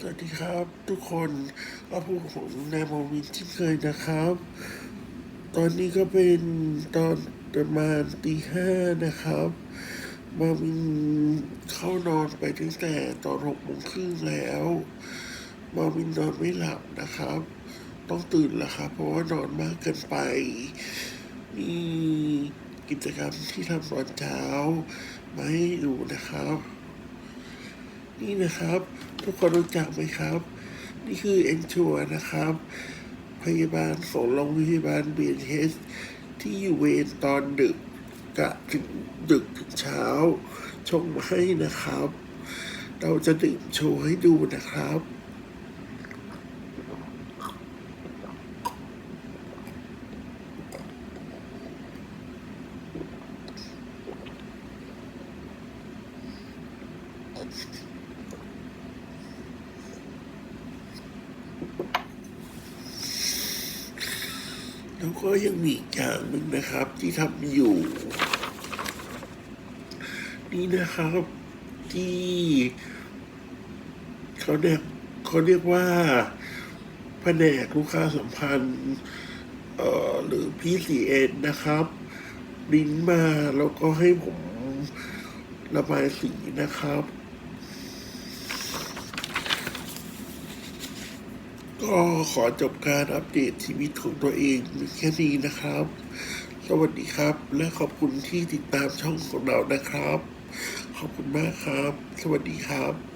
สวัสดีครับ ทุกคนก็พูดผมนายโมวินที่เคยนะครับ ตอนนี้ก็เป็นตอนประมาณตีห้านะครับมาวินเข้านอนไปตั้งแต่ตอนหกโมงครึ่งแล้ว มาวินนอนไม่หลับนะครับ ต้องตื่นแล้วครับ เพราะว่านอนมากเกินไป มีกิจกรรมที่ทำตอนเช้ามาให้ดูนะครับ นี่นะครับ ทุกคนรู้จักไหมครับ นี่คือเอ็นชัวนะครับ พยาบาลของโรงพยาบาลเบียนเฮสที่อยู่เวรตอนดึกกะถึงดึกถึงเช้า ชงมาให้นะครับ เราจะดื่มโชว์ให้ดูนะครับ แล้วก็ยังมีอีกอย่างหนึ่งนะครับ ที่ทำอยู่ นี่นะครับที่เขาเรียกเขาเรียกว่าแผนกลูกค้าสัมพันธ์เอ่อหรือ PCN นะครับ ลินมาแล้วก็ให้ผมระบายสีนะครับ ก็ขอจบการอัปเดตชีวิตของตัวเองแค่นี้นะครับ สวัสดีครับ และขอบคุณที่ติดตามช่องของเรานะครับ ขอบคุณมากครับ สวัสดีครับ